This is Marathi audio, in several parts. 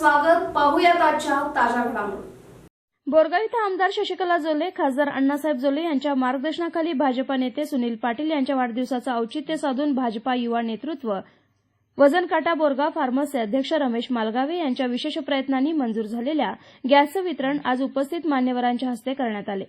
स्वागत. पाहूयात आजच्या ताज्या घडामोडी. बोरगाव इथं आमदार शशिकला जोले खासदार अण्णासाहेब जोले यांच्या मार्गदर्शनाखाली भाजपा नेते सुनील पाटील यांच्या वाढदिवसाचं औचित्य साधून भाजपा युवा नेतृत्व वजन काटा बोरगाव फार्मसचे अध्यक्ष रमेश मालगावे यांच्या विशेष प्रयत्नांनी मंजूर झालेल्या गॅसचं वितरण आज उपस्थित मान्यवरांच्या हस्ते करण्यात आले.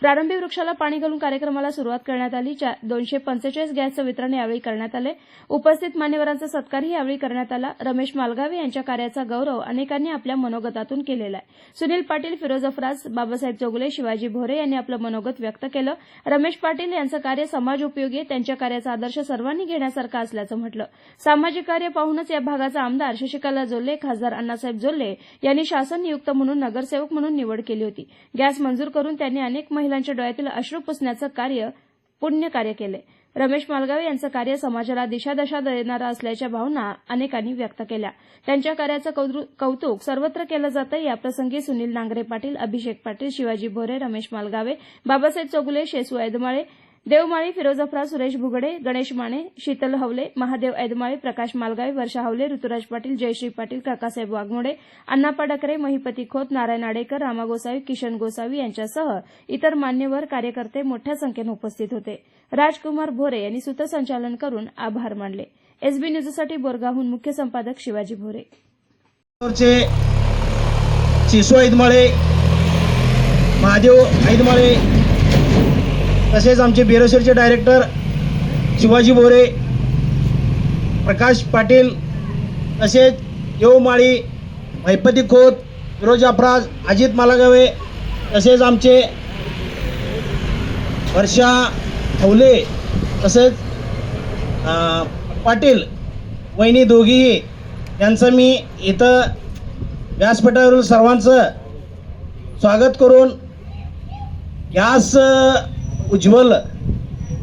प्रारंभी वृक्षाला पाणी घालून कार्यक्रमाला सुरुवात करण्यात आली दोनशे पंचेचाळीस गॅसचं वितरण यावेळी करण्यात आले. उपस्थित मान्यवरांचा सत्कारही यावेळी करण्यात आला. रमेश मालगावे यांच्या कार्याचा गौरव अनेकांनी आपल्या मनोगतातून केलेला आहे. सुनील पाटील फिरोज अफराज बाबासाहेब चोगले शिवाजी भोरे यांनी आपलं मनोगत व्यक्त केलं. रमेश पाटील यांचं कार्य समाज उपयोगी त्यांच्या कार्याचा आदर्श सर्वांनी घेण्यासारखा असल्याचं म्हटलं. सामाजिक कार्य पाहूनच या भागाचा आमदार शशिकला जोल्ले खासदार अण्णासाहेब जोल्ले यांनी शासन नियुक्त म्हणून नगरसेवक म्हणून निवड केली होती. गॅस मंजूर करून त्यांनी अनेक महिलांच्या डोळ्यातील अश्रू पुसण्याचं कार्य पुण्य कार्य केले. रमेश मालगावे यांचं कार्य समाजाला दिशादशा देणारं असल्याच्या भावना अनेकांनी व्यक्त केल्या. त्यांच्या कार्याचं कौतुक सर्वत्र केलं जातं याप्रसंगी सुनील नांगरे पाटील अभिषेक पाटील शिवाजी भोरे रमेश मालगावे बाबासाहेब चौगुले शेसू ऐदमाळे देवमाळी फिरोज अफरा सुरेश भुगडे गणेश माने शीतल हवले महादेव ऐदमाळे प्रकाश मालगावे वर्षा हवले ऋतुराज पाटील जयश्री पाटील काकासाहेब वाघमोडे अण्णाप्पा डकरे महिपती खोत नारायण आडेकर रामा गोसावी किशन गोसावी यांच्यासह इतर मान्यवर कार्यकर्ते मोठ्या संख्येनं उपस्थित होते. राजकुमार भोरे यांनी सूत्रसंचालन करून आभार मानले. एसबी न्यूजसाठी बोरगावहून मुख्य संपादक शिवाजी भोरे. चिसो ऐदमाळे महादेव ऐदमाळे तसेच आमचे बेरोसरचे डायरेक्टर शिवाजी भोरे प्रकाश पाटील तसेच येवमाळी भैपती खोत फिरोज अफराज अजित मालागावे तसेच आमचे वर्षा हवले तसेच पाटील वहिनी दोघीही यांचं मी इथं व्यासपीठावरील सर्वांचं स्वागत करून गॅस उज्ज्वल.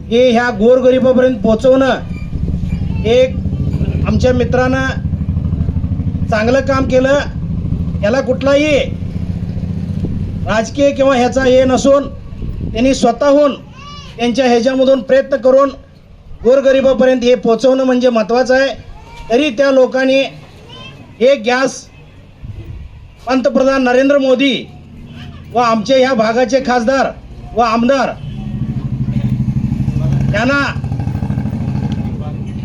हे ह्या गोरगरिबापर्यंत पोचवणं एक आमच्या मित्रानं चांगलं काम केलं. याला कुठलाही राजकीय किंवा ह्याचा हे नसून त्यांनी स्वतःहून त्यांच्या ह्याच्यामधून प्रयत्न करून गोरगरिबापर्यंत हे पोचवणं म्हणजे महत्त्वाचं आहे. तरी त्या लोकांनी हे गॅस पंतप्रधान नरेंद्र मोदी व आमचे ह्या भागाचे खासदार व आमदार त्यांना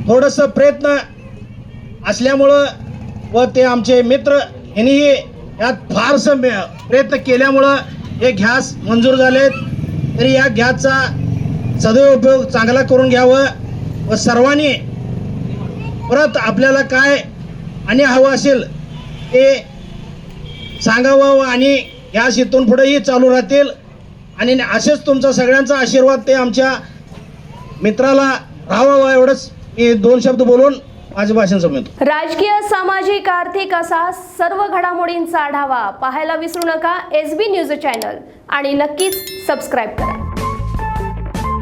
थोडंसं प्रयत्न असल्यामुळं व ते आमचे मित्र यांनीही यात फारसं मे- प्रयत्न केल्यामुळं हे घ्यास मंजूर झालेत. तरी या गॅसचा सदुपयोग चांगला करून घ्यावं व सर्वांनी परत आपल्याला काय आणि हवं असेल ते सांगावं व आणि गॅस इथून पुढेही चालू राहतील. आणि असेच तुमचा सगळ्यांचा आशीर्वाद ते आमच्या मित्राला राहावा एवढंच. मी दोन शब्द बोलून माझे भाषण संपवतो. राजकीय सामाजिक आर्थिक असा सर्व घडामोडींचा आढावा पाहायला विसरू नका. S B news channel. आणि नक्कीच सबस्क्राईब करा.